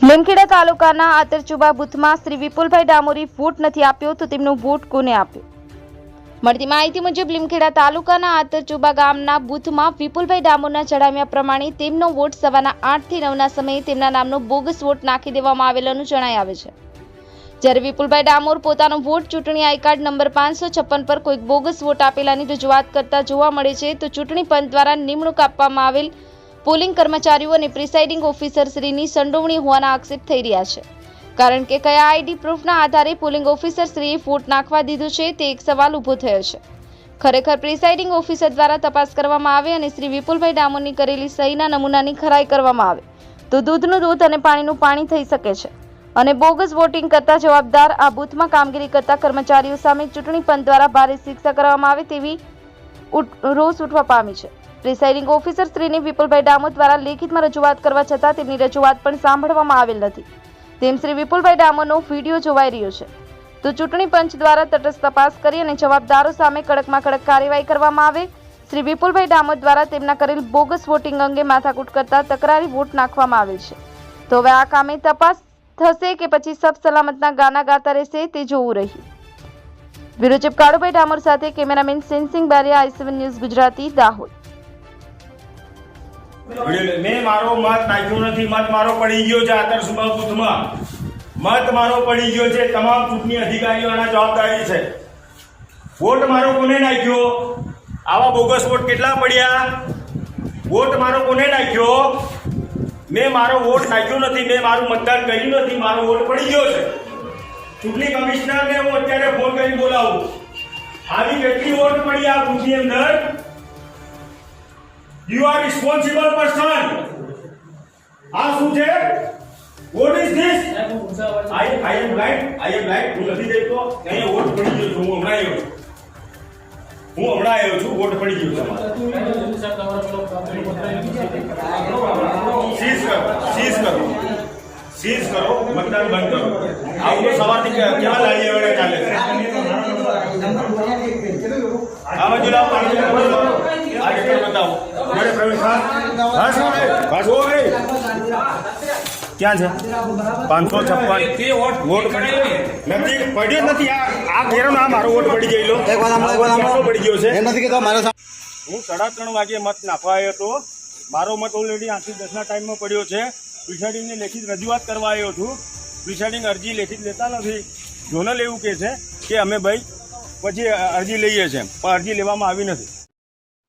લીમખેડા તાલુકાના આતરચુબા બુથમાં શ્રી વિપુલભાઈ ડામોરી વોટ નથી આપ્યો તો તેમનો વોટ કોને આપ્યો? મળતી માહિતી મુજબ લીમખેડા તાલુકાના આતરચુબા ગામના બુથમાં વિપુલભાઈ ડામોરના જણાવ્યા પ્રમાણે તેમનો વોટ સવારના આઠથી નવના સમયે તેમના નામનો બોગસ વોટ નાખી દેવામાં આવેલાનું જણાઈ આવે છે. જ્યારે વિપુલભાઈ ડામોર પોતાનો વોટ ચૂંટણી આઈ કાર્ડ નંબર પાંચસો છપ્પન પર કોઈક બોગસ વોટ આપેલાની રજૂઆત કરતા જોવા મળે છે, તો ચૂંટણી પંચ દ્વારા નિમણૂક આપવામાં આવેલ પોલિંગ કર્મચારીઓ અને પ્રિસાઇડિંગ ઓફિસર શ્રીની સંડોવણી હોવાના આક્ષેપ થઈ રહ્યા છે. કારણ કે કયા આઈડી પ્રૂફના આધારે પોલિંગ ઓફિસર ફોટ નાખવા દીધું છે તે એક સવાલ ઊભો થયો છે. ખરેખર પ્રિસાઇડિંગ ઓફિસર દ્વારા તપાસ કરવામાં આવે અને શ્રી વિપુલભાઈ ડામોરની કરેલી સહીના નમૂનાની ખરાઈ કરવામાં આવે, તો દૂધનું દૂધ અને પાણીનું પાણી થઈ શકે છે. અને બોગસ વોટિંગ કરતા જવાબદાર આ બૂથમાં કામગીરી કરતા કર્મચારીઓ સામે ચૂંટણી પંચ દ્વારા ભારે શિક્ષા કરવામાં આવે તેવી રોષ ઉઠવા પામી છે. પ્રિસાઇડિંગ ઓફિસર શ્રીની વિપુલભાઈ ડામોર દ્વારા લેખિતમાં રજૂઆત કરવા છતાં તેમની રજૂઆત પણ સાંભળવામાં આવેલ નથી. તેમ શ્રી વિપુલભાઈ ડામોરનો વીડિયો જોવાઈ રહ્યો છે. તો ચૂંટણી પંચ દ્વારા તટસ્થ તપાસ કરી અને જવાબદારો સામે કડકમાં કડક કાર્યવાહી કરવામાં આવે. શ્રી વિપુલભાઈ ડામોર દ્વારા તેમના કરેલ બોગસ વોટિંગ અંગે માથાકૂટ કરતા તકરારી વોટ નાખવામાં આવેલ છે. તો હવે આ કામે તપાસ થશે કે પછી સબ સલામતના ગાના ગાતા રહેશે તે જોવું રહ્યું. બ્યુરો કાળુભાઈ ડામોર સાથે cameraman Sensing Bariya, I news Gujarati, Dahod. મેં મારો મત નાખ્યો નથી. મત મારો પડી ગયો છે આતર સુભાવ બુથમાં મત મારો પડી ગયો છે. તમામ ચૂંટણી અધિકારીઓના જવાબદારી છે. વોટ મારો કોને નાખ્યો? આવા બોગસ વોટ કેટલા પડ્યા? વોટ મારો કોને નાખ્યો? મેં મારો વોટ નાખ્યો નથી. મેં મારું મતદાન કર્યું નથી. મારો વોટ પડી ગયો છે. ચૂંટણી કમિશનરને હું અત્યારે ફોન કરી બોલાવું. આવી કેટલી વોટ પડી આ બુથની અંદર? યુ આર રિસ્પોન્સિબલ પર્સન આ શું છે what is this I I am right I am right હું નથી દેખતો. અહીંયા વોટ પડી ગયો છું, હું હમણાં આવ્યો છું. હું હમણાં આવ્યો છું, વોટ પડી ગયો છે મારો. સીઝ કરો સીઝ કરો. સીઝ કરો, મતદાન બંધ કરો. આવું તો સવારથી કે- કેવા લાડી વેળે ચાલે છે? આ બાજુ લાવો પાણી લાવો. આ રેકોર્ડ બતાવો મારે પ્રવીણ હા હા સર બસ હો ગઈ ક્યાં છે? પાંચસો છપ્પન. વોટ નથી પડ્યો નથી. આ ઘેરનો આ મારો વોટ પડી ગયેલો પડી ગયો છે? એમ નથી કહેતો મારા હું સાડા ત્રણ વાગે મત નાખવા આવ્યો હતો. મારો મત ઓલરેડી આઠથી દસના ટાઈમમાં પડ્યો છે. પ્રિસાઇડિંગને લેખિત રજૂઆત કરવા આવ્યો છું. પ્રિસાઇડિંગ અરજી લેખિત લેતા નથી. જોનલ એવું કહે છે કે અમે ભાઈ પછી અરજી લઈએ છીએ. પણ અરજી લેવામાં આવી નથી.